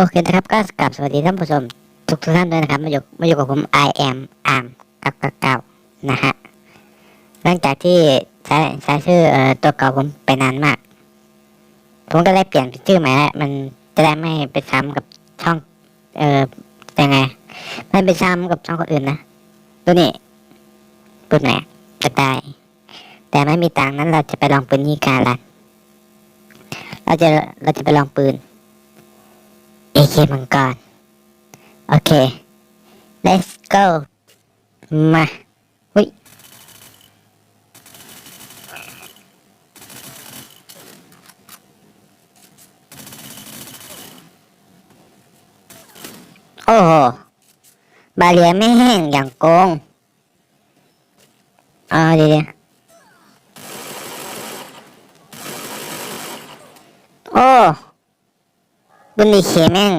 โอเคนะครับก็กลับสวัสดีท่านผู้ชมทุกทุกท่านด้วยนะครับมาอยู่มาอยู่กับผม I am อาร์มกับกับเก่านะฮะหลังจากที่ใช้ใช้ชื่อเอ่อตัวเก่าผมไปนานมาก ผมก็เลยเปลี่ยนชื่อใหม่แล้วมันจะได้ไม่ไปซ้ำกับช่อง เอ่อยังไงไม่ไปซ้ำกับช่องคนอื่นนะตัวนี้ปืนไหนก็ได้แต่ไม่มีตังนั้นเราจะไปลองปืนยี่การละเราจะเราจะไปลองปืน เอเคมังกร โอเค let's go มาอุ้ยโอ้โห บาเรียไม่แห้งอย่างโกงเอ่าเดี๋ยวๆโอ้ บุญดีเคแม่ง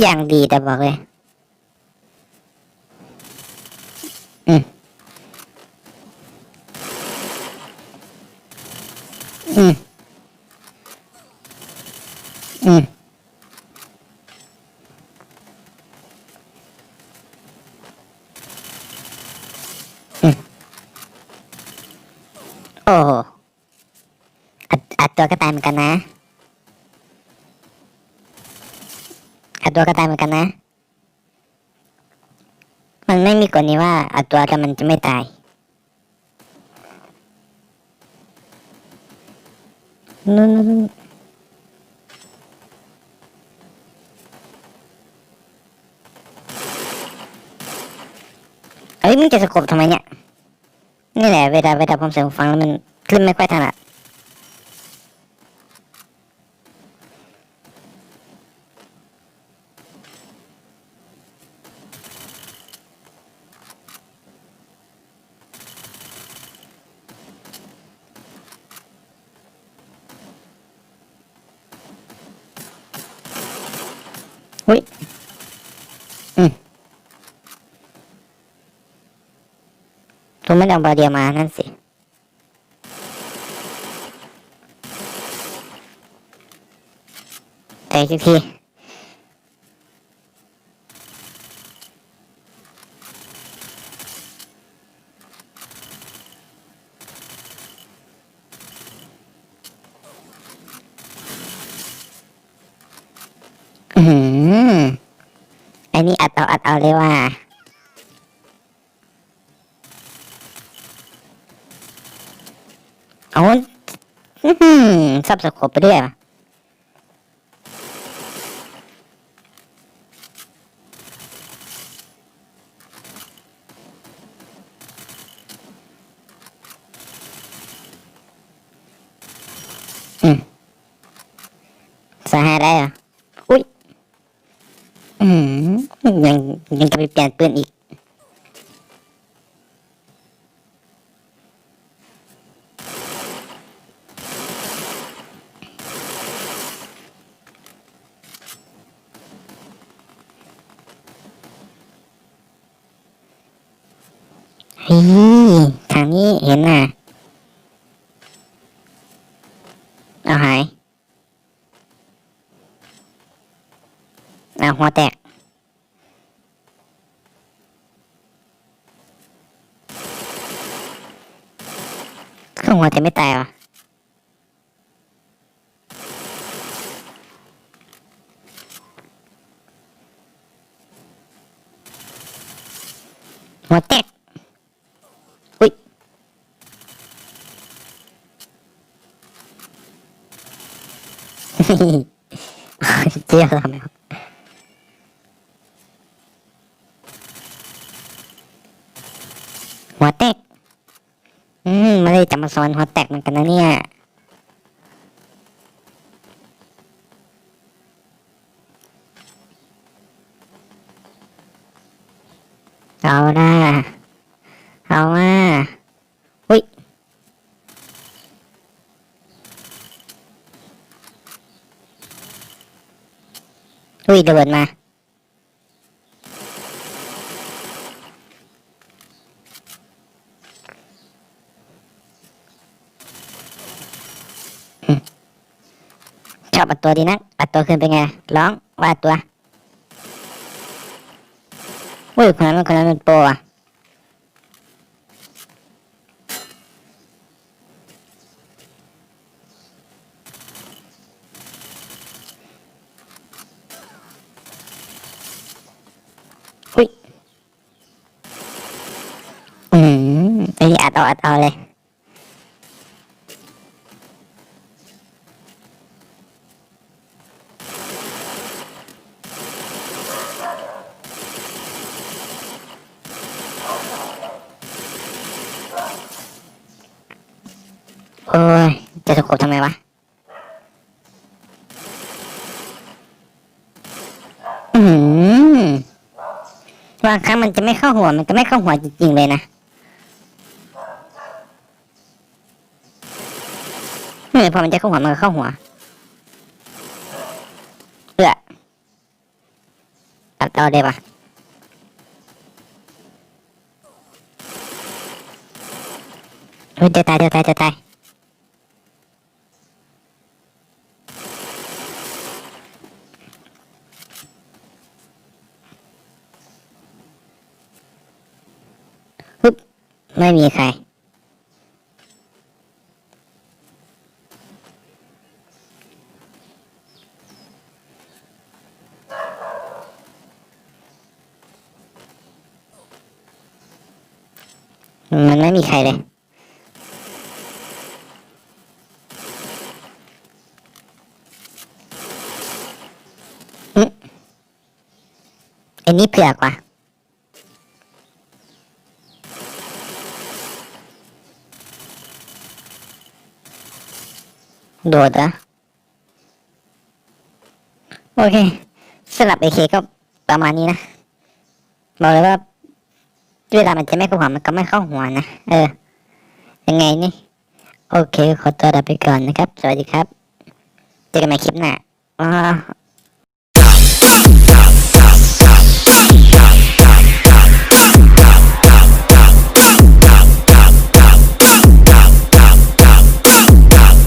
อย่างดีแต่บอกเลย อืม อืม อืมอืมโอ้โหอัดอัดตัวก็ตายเหมือนกันนะ อัดตัวก็ตายเหมือนกันนะ มันไม่มีกฎนี้ว่าอัตัวแต่มันจะไม่ตาย นู่นนู่นนู่นเอ้ยมึงจะสกบทำไมเนี่ย นี่แหละเวลาเวลาผมเสียงฟังแล้วมันคลื่นไม่ค่อยถนัด เฮ้ยอืมผมไม่ได้เอาบาเดียมา นั่นสิ แต่อีกที อืมอันนี้อัดเอาอัดเอาเลยว่า เอาอืมซับสกบไปเรื่อยว่ะอืมสหายได้เหรอ อุ้ย อืม ยังยังจะไปเปลี่ยนปืนอีกฮ้ยทางนี้เห็นน่ะ เอาหาย เอาหัวแตก เครื่องหัวแต่ไม่ตายวะหัวแตกอุ้ ยจะมไม่ได้จะมาสอนหัวแตกเหมือนกันนะเนี่ยเอานะเอามาอุ้ยอุ้ยระเบิดมา ชอบอัดตัวดีนักอัดตัวขึ้นเป็นไงร้องว่าอัดตัวอุ้ยคนนั้นคนนั้นมันโปรอะอุ้ยอืมไอ้นี่อัดเอาอัดเอาเลย โอ้ย จะสะกดทำไมวะอืมบางครั้งมันจะไม่เข้าหัว มันจะไม่เข้าหัวจริงๆเลยนะเออพอมันจะเข้าหัวมันก็เข้าหัวเอือตัดเอาได้ปะเฮ้ยจะตายจะตายจะตาย ไม่มีใคร มันไม่มีใครเลยอืมอันนี้เผือกว่ะ โดดเหรอะโอเคสลับเอเคก็ประมาณนี้นะบอกเลยว่าเวลามันจะไม่เข้าหัวมันก็ไม่เข้าหัวนะเออ ยังไงนี่ โอเค ขอตัวลาไปก่อนนะครับ สวัสดีครับ เจอกันใหม่คลิปหน้าอ๋อ